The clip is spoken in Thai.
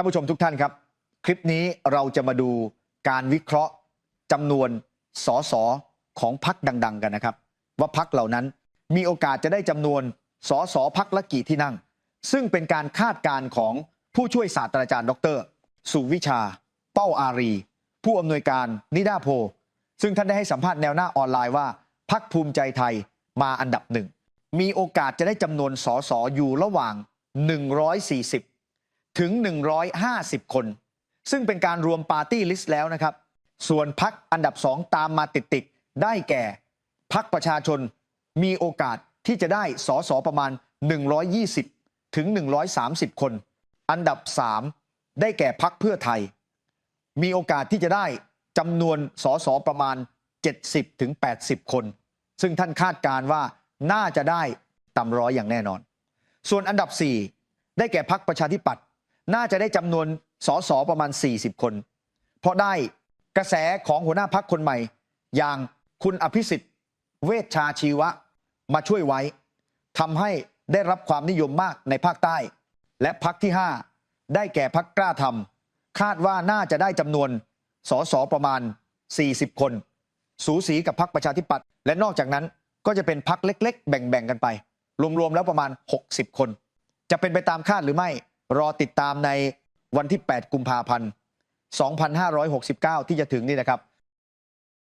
านผู้ชมทุกท่านครับ คลิปนี้เราจะมาดูการวิเคราะห์จำนวนสสของพักดัง ๆ กันนะครับ ว่าพักเหล่านั้นมีโอกาสจะได้จำนวนสสพักละกี่ที่นั่ง ซึ่งเป็นการคาดการณ์ของผู้ช่วยศาสตราจารย์ ดร สุวิชา เป้าอารี ผู้อำนวยการนิดาโพ ซึ่งท่านได้ให้สัมภาษณ์แนวหน้าออนไลน์ว่าพักภูมิใจไทยมาอันดับหนึ่งมีโอกาสจะได้จำนวนสสออยู่ระหว่าง 140 ถึง 150 คน ซึ่งเป็นการรวมปาร์ตี้ลิสต์แล้วนะครับ ส่วนพักอันดับสองตามมาติดๆ ได้แก่พักประชาชนมีโอกาสที่จะได้สอสอประมาณ 120 ถึง 130 คน อันดับ 3 ได้แก่พักเพื่อไทย มีโอกาสที่จะได้จำนวนสอสอประมาณ 70 ถึง 80 คน ซึ่งท่านคาดการณ์ว่าน่าจะได้ต่ำร้อยอย่างแน่นอน ส่วนอันดับ 4 ได้แก่พักประชาธิปัตย์ น่าจะได้จำนวนสสประมาณ 40 คน เพราะได้กระแสของหัวหน้าพักคนใหม่ อย่างคุณอภิสิทธิ์ เวชชาชีวะมาช่วยไว้ทำให้ได้รับความนิยมมากในภาคใต้ และพักที่ 5 ได้แก่พักกล้าทำคาดว่าน่าจะได้จำนวนสสประมาณ 40 คน สูสีกับพักประชาธิปัตย์และนอกจากนั้นก็จะเป็นพักเล็ก ๆ แบ่งๆกันไป รวมๆแล้วประมาณ 60 คน จะเป็นไปตามคาดหรือไม่ รอติดตามในวันที่ 8 กุมภาพันธ์ 2569 ที่จะถึงนี่นะครับ